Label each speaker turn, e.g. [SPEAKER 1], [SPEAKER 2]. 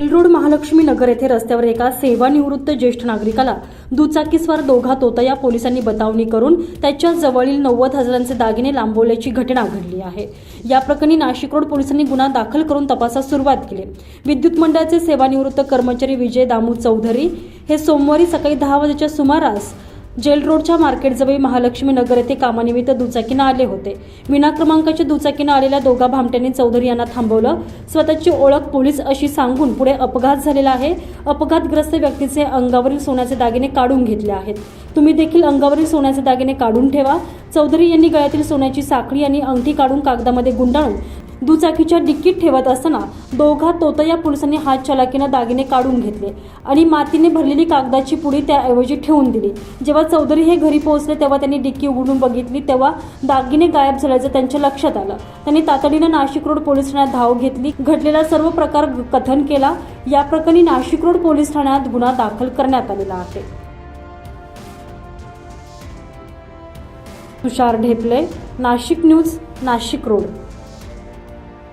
[SPEAKER 1] Road Mahalakshmi नगर येथे रस्त्यावर एका सेवानिवृत्त ज्येष्ठ नागरिकाला दुचाकीस्वार दोघा तोतया पोलिसांनी बतावणी करून त्याच्या जवळील नव्वद हजारांचे दागिने लांबवल्याची घटना घडली आहे. या प्रकरणी नाशिक रोड पोलिसांनी गुन्हा दाखल करून तपासास सुरुवात केली. विद्युत मंडळाचे सेवानिवृत्त कर्मचारी विजय दामू चौधरी हे सोमवारी सकाळी दहा वाजेच्या सुमारास जेल रोडच्या मार्केटजवळ महालक्ष्मी नगर येथे कामानिमित्त दुचाकीनं आले होते. विना क्रमांकाच्या दुचाकीनं आलेल्या दोघा भामट्यांनी चौधरी यांना थांबवलं. स्वतःची ओळख पोलीस अशी सांगून पुढे अपघात झालेला आहे. अपघातग्रस्त व्यक्तीचे अंगावरील सोन्याचे दागिने काढून घेतले आहेत. तुम्ही देखील अंगावरील सोन्याचे दागिने काढून ठेवा. चौधरी यांनी गळ्यातील सोन्याची साखळी आणि अंगठी काढून कागदामध्ये गुंडाळून दुचाकीच्या डिक्कीत ठेवत असताना दोघा तोतया पोलिसांनी हात चलाकीनं दागिने काढून घेतले आणि मातीने भरलेली कागदाची पुडी त्याऐवजी ठेवून दिली. जेव्हा चौधरी हे घरी पोहोचले तेव्हा त्यांनी डिक्की उघडून बघितली. तेव्हा दागिने गायब झाल्याचं त्यांच्या लक्षात आलं. त्यांनी तातडीनं नाशिक रोड पोलीस ठाण्यात धाव घेतली. घडलेला सर्व प्रकार कथन केला. या प्रकरणी नाशिक रोड पोलीस ठाण्यात गुन्हा दाखल करण्यात आलेला आहे. Tushar Dhepale Nashik news Nashik road.